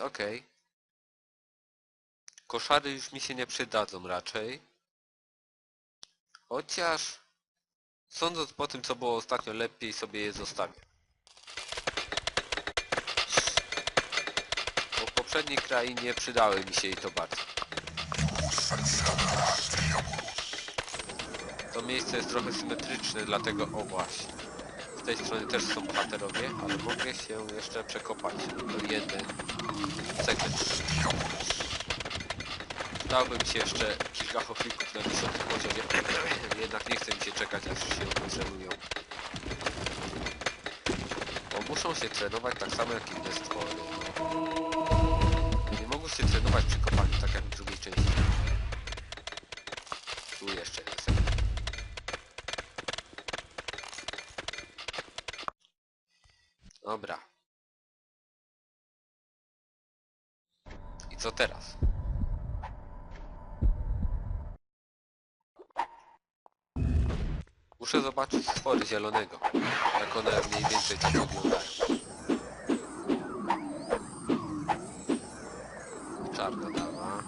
Jest ok. Koszary już mi się nie przydadzą raczej. Chociaż... Sądząc po tym co było ostatnio lepiej sobie je zostawię. Bo w poprzedniej krainie przydały mi się i to bardzo. To miejsce jest trochę symetryczne, dlatego o właśnie. Tej strony też są bohaterowie, ale mogę się jeszcze przekopać. To jeden sekret. Dałbym ci jeszcze kilka choflików na 10 poziomie. Jednak nie chce mi się czekać aż się wytrenują. Bo muszą się trenować tak samo jak inne stwory. Nie mogą się trenować przy kopaniu, tak jak w drugiej części. Tu jeszcze jest. Dobra. I co teraz? Muszę zobaczyć stwory zielonego. Jak one mniej więcej tak wyglądają. Czarna dawa.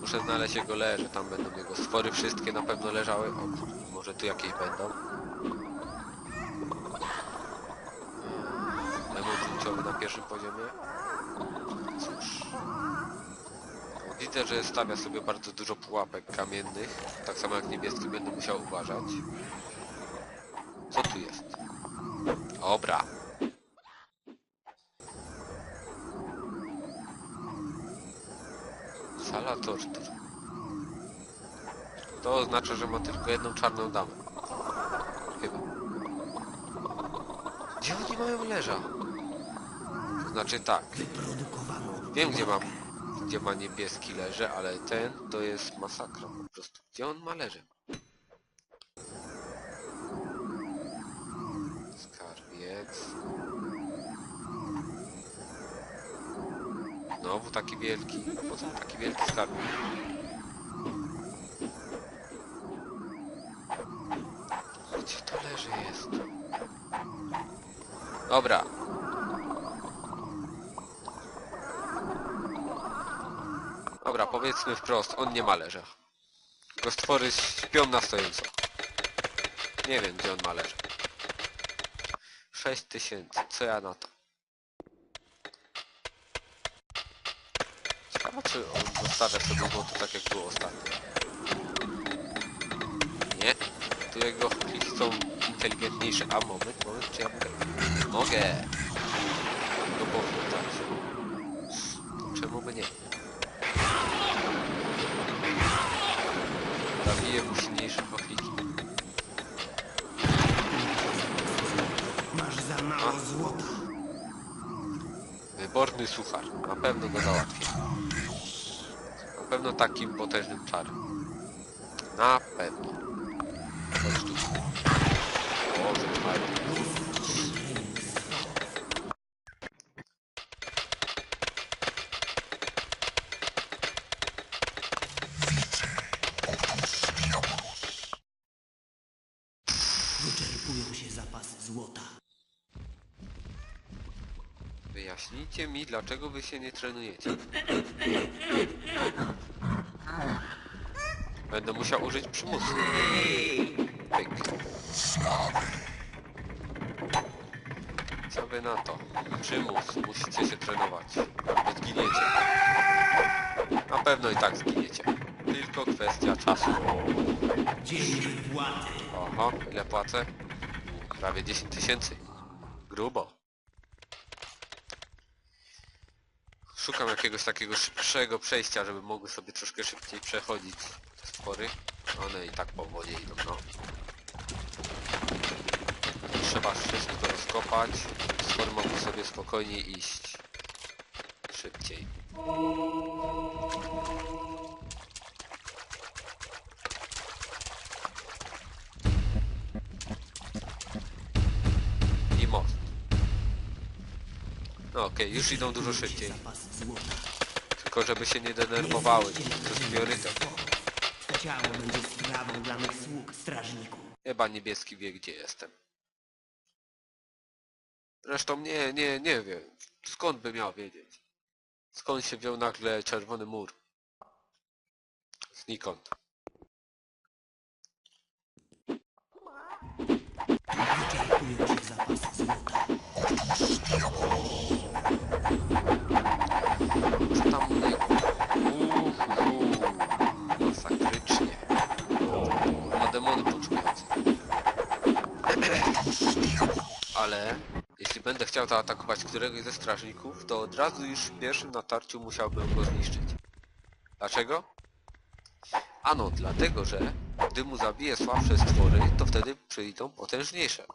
Muszę znaleźć jego leże, tam będą jego stwory wszystkie na pewno leżały. O może tu jakieś będą. Pierwszym poziomie. Cóż. Widzę, że stawia sobie bardzo dużo pułapek kamiennych. Tak samo jak niebieski będę musiał uważać. Co tu jest? Dobra. Sala tortur. To oznacza, że ma tylko jedną czarną damę. Chyba. Gdzie oni mają leża? Znaczy tak. Wiem gdzie mam gdzie ma niebieski leże, ale ten to jest masakra po prostu. Gdzie on ma leże? Skarbiec. Znowu taki wielki. Po co taki wielki skarbiec? Gdzie to leży jest? Dobra, powiedzmy wprost, on nie ma leża. Tylko śpią na stojąco. Nie wiem, gdzie on ma leża. 6 tysięcy, co ja na to? Ciekawe, czy on zostawia sobie złoto tak, jak było ostatnio. Nie. Tu jego są inteligentniejsze. A moment, moment, czy ja mogę? Mogę! Go powrócić. Czemu by nie? Zabiję mu silniejsze chochliki. Masz za mało złota. Wyborny suchar. Na pewno go załatwię. Na pewno takim potężnym czarem. Na pewno. Chodź tu. Boże, fajnie. Się zapasy złota. Wyjaśnijcie mi, dlaczego wy się nie trenujecie. Będę musiał użyć przymusu. Pyk. Co wy na to? Przymus. Musicie się trenować. Albo zginiecie. Na pewno i tak zginiecie. Tylko kwestia czasu. Dzień. Oho, ile płacę? Prawie 10 tysięcy. Grubo. Szukam jakiegoś takiego szybszego przejścia, żeby mogły sobie troszkę szybciej przechodzić te stwory. One i tak po wodzie idą, no. Trzeba wszystko rozkopać. Stwory mogą sobie spokojnie iść. Szybciej. No okej, już idą dużo szybciej. Tylko żeby się nie denerwowały. To jest priorytet. To ciało będzie strawą dla mych sług, strażniku. Chyba niebieski wie gdzie jestem. Zresztą nie, nie, nie wiem. Skąd by miał wiedzieć? Skąd się wziął nagle czerwony mur? Znikąd. Zapasy złota. Uhuhu. Ma demony. Ale jeśli będę chciał zaatakować któregoś ze strażników, to od razu już w pierwszym natarciu musiałbym go zniszczyć. Dlaczego? Ano, dlatego, że gdy mu zabiję słabsze stwory, to wtedy przyjdą potężniejsze.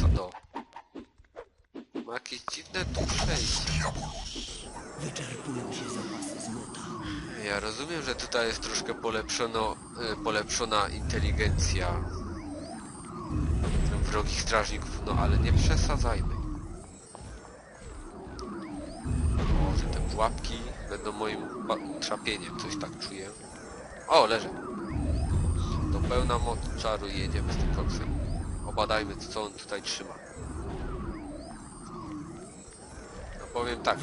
Co to? Ma jakieś dziwne tu przejście. Wyczerpują się zapasy złota. Ja rozumiem, że tutaj jest troszkę polepszono, y, polepszona inteligencja wrogich strażników, no ale nie przesadzajmy. Może te pułapki będą moim trapieniem, coś tak czuję. O, leżę. To pełna moc czaru jedziemy z tym koksem. Obadajmy, co on tutaj trzyma. Powiem tak,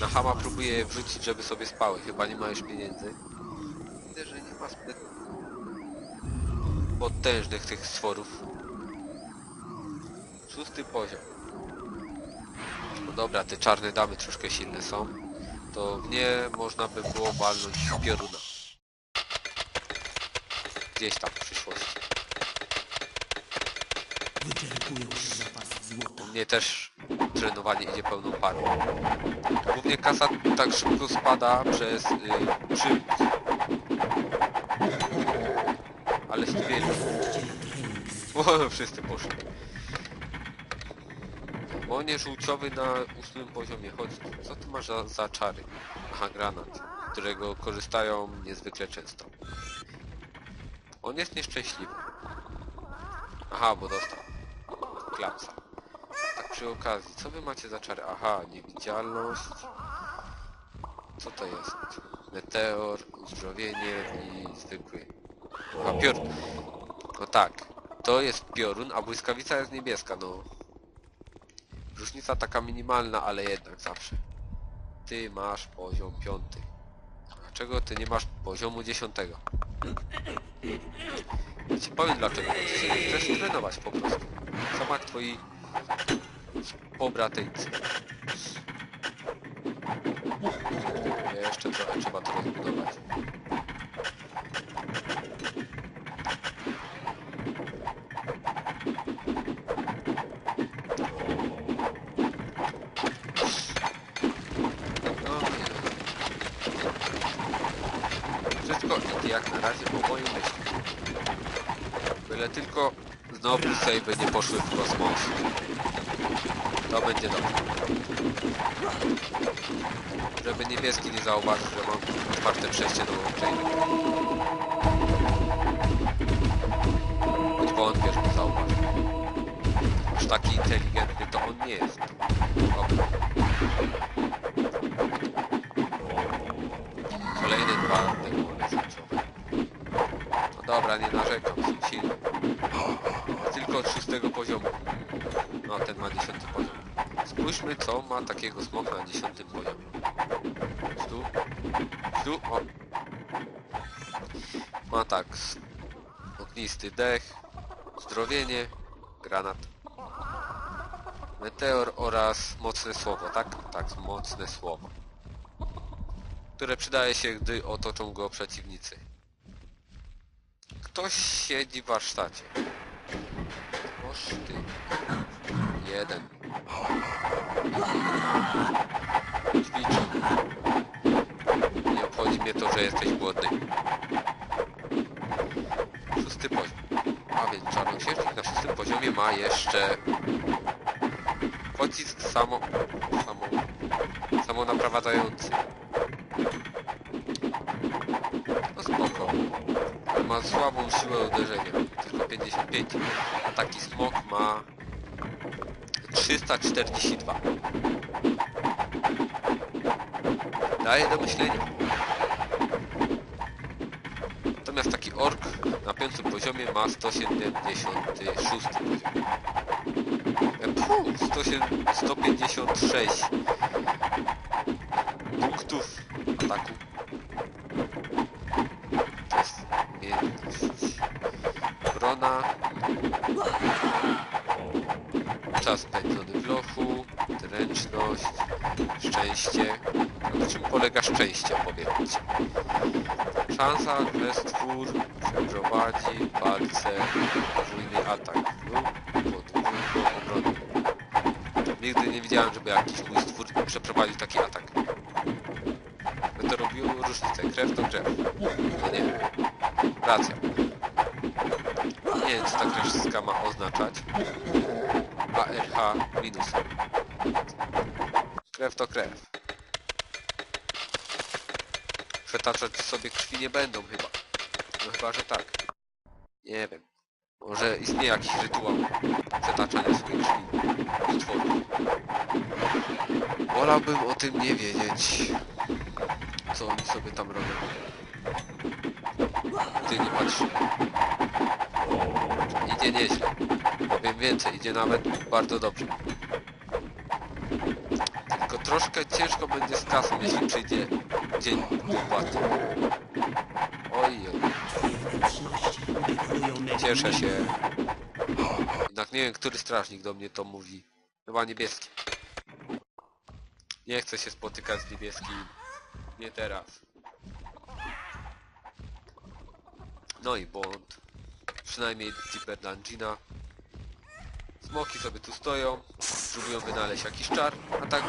na Hama próbuję wrzucić, żeby sobie spały. Chyba nie ma już pieniędzy. Widzę, że nie ma zbyt potężnych tych stworów. Szósty poziom. No dobra, te czarne damy troszkę silne są. To w nie można by było walnąć pioruna. Gdzieś tam w przyszłości. Się. U mnie też trenowanie idzie pełną parą. Głównie kasa tak szybko spada przez y, przymus. Ale. O, wszyscy poszli. Monie żółciowy na ósmym poziomie. Chodź, co ty masz za, za czary? Aha, granat, którego korzystają niezwykle często. On jest nieszczęśliwy. Aha, bo dostał. Klapsa. Przy okazji, co wy macie za czary? Aha, niewidzialność. Co to jest? Meteor, uzdrowienie i zwykły. A piorun. No tak, to jest piorun, a błyskawica jest niebieska, no. Różnica taka minimalna, ale jednak zawsze. Ty masz poziom piąty. Dlaczego ty nie masz poziomu dziesiątego? Ci powiem dlaczego. Ty się nie chcesz trenować po prostu. Sama jak twoi pobratyńcy. Jeszcze trochę trzeba to rozbudować. Jak na razie po mojej myśli. Byle tylko znowu sejby nie poszły w kosmos. To będzie dobrze. Żeby niebieski nie zauważył, że mam czwarte przejście do łączenia. Choć wątpię, że to zauważy. Aż taki inteligentny to on nie jest. Dobra. Kolejne dwa demony rzucowe. No dobra, nie narzekam, są silne. Tylko od szóstego poziomu. No, ten ma dziesiąty poziom. Spójrzmy, co ma takiego smoka na dziesiątym poziomie. Tu. Tu. O. Ma tak. Ognisty dech. Zdrowienie. Granat. Meteor oraz mocne słowo, tak? Tak, mocne słowo. Które przydaje się, gdy otoczą go przeciwnicy. Ktoś siedzi w warsztacie. Oż ty. Jeden. Nie obchodzi mnie to, że jesteś głodny. Szósty poziom. A więc czarnoksiężnik na szóstym poziomie ma jeszcze pocisk samo, samo, samo naprowadzający. No spoko. Ma słabą siłę uderzenia. Tylko 55. A taki smok ma 342. Daje do myślenia. Natomiast taki ork na piątym poziomie ma 176 poziom. E, Puh, 107 156 punktów ataku. Szczęście, powiedzcie. Szansa, że stwór przeprowadzi w walce podwójny atak lub podwójną obronę. Nigdy nie widziałem, żeby jakiś mój stwór przeprowadził taki atak. By to robiło różnicę. Krew to krew. No nie. Racja. Nie wiem, co ta kreska ma oznaczać. ARH minus. Krew to krew. Przetaczać sobie krwi nie będą chyba. No chyba, że tak. Nie wiem. Może istnieje jakiś rytuał przetaczania swojej krwi stworów. Wolałbym o tym nie wiedzieć. Co oni sobie tam robią. Ty nie patrz. Idzie nieźle. Powiem więcej, idzie nawet bardzo dobrze. Tylko troszkę ciężko będzie z kasą, jeśli przyjdzie dzień wypłaty. Oj, oj. Wnętrzności dekorują me Cieszę się. Jednak nie wiem, który strażnik do mnie to mówi. Chyba niebieski. Nie chcę się spotykać z niebieskim. Nie teraz. No i błąd. Przynajmniej Deeper Dungeona. Smoki sobie tu stoją, próbują wynaleźć jakiś czar, a tak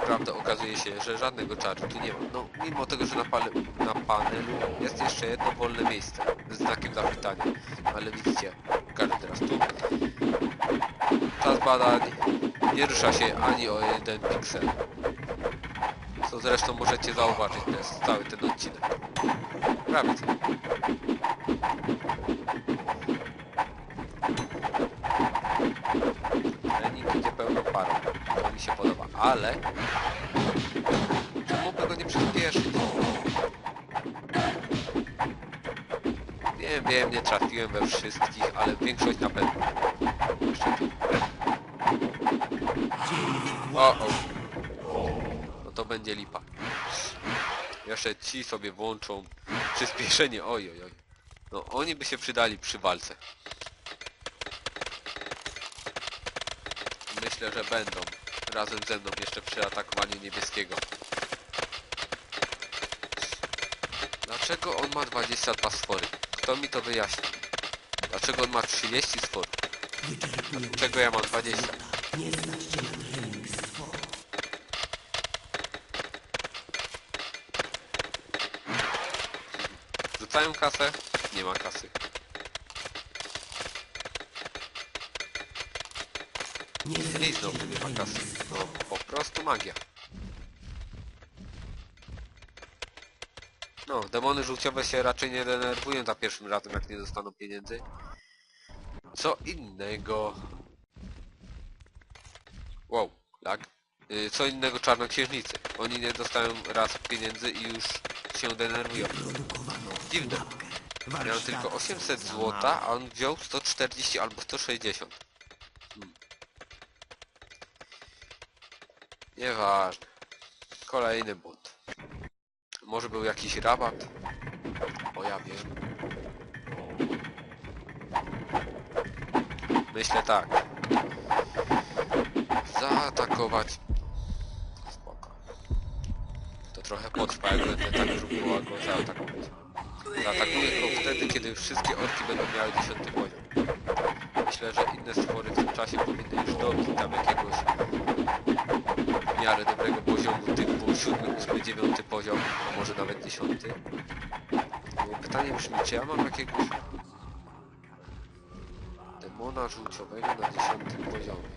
naprawdę okazuje się, że żadnego czaru tu nie ma. No, mimo tego, że na, pale, na panelu jest jeszcze jedno wolne miejsce z znakiem zapytania. Ale widzicie, pokażę teraz tu. Czas badań nie rusza się ani o jeden piksel. Co zresztą możecie zauważyć przez cały ten odcinek. Prawie. Idzie pełną parą. To mi się podoba, ale... Czemu by go nie przyspieszyć? Wiem, wiem, nie trafiłem we wszystkich, ale większość na pewno. O, o. No to będzie lipa. Jeszcze ci sobie włączą przyspieszenie, oj, oj, oj. No oni by się przydali przy walce. Myślę, że będą razem ze mną jeszcze przy atakowaniu niebieskiego. Dlaczego on ma 22 sfory? Kto mi to wyjaśni? Dlaczego on ma 30 sfor? wyczerpują Czego ja mam 20? Nie znać cię na stworów. Rzucają kasę? Nie ma kasy. Nie I znać znowu cię nie na ma trening kasy. No, po prostu magia. No, demony żółciowe się raczej nie denerwują za pierwszym razem, jak nie dostaną pieniędzy. Co innego... Wow, lag. Y, Co innego czarnoksiężnicy. Oni nie dostają raz pieniędzy i już się denerwują. Dziwne. pułapkę. Miał Warsztat tylko 800 za złota, a on wziął 140 albo 160. Hmm. Nieważne. Kolejny błąd. Może był jakiś rabat? O ja wiem. Myślę tak. Zaatakować. Spoko. To trochę potrwa, jak będę tak próbował go zaatakować. Zaatakuję go wtedy, kiedy wszystkie orki będą miały 10 poziom. Myślę, że inne stwory w tym czasie powinny już dobić tam jakiegoś miarę dobrego poziomu, typu 7, 8, 9 poziom, a może nawet 10. Bo pytanie brzmi, czy ja mam jakiegoś demona żółciowego na 10 poziomie?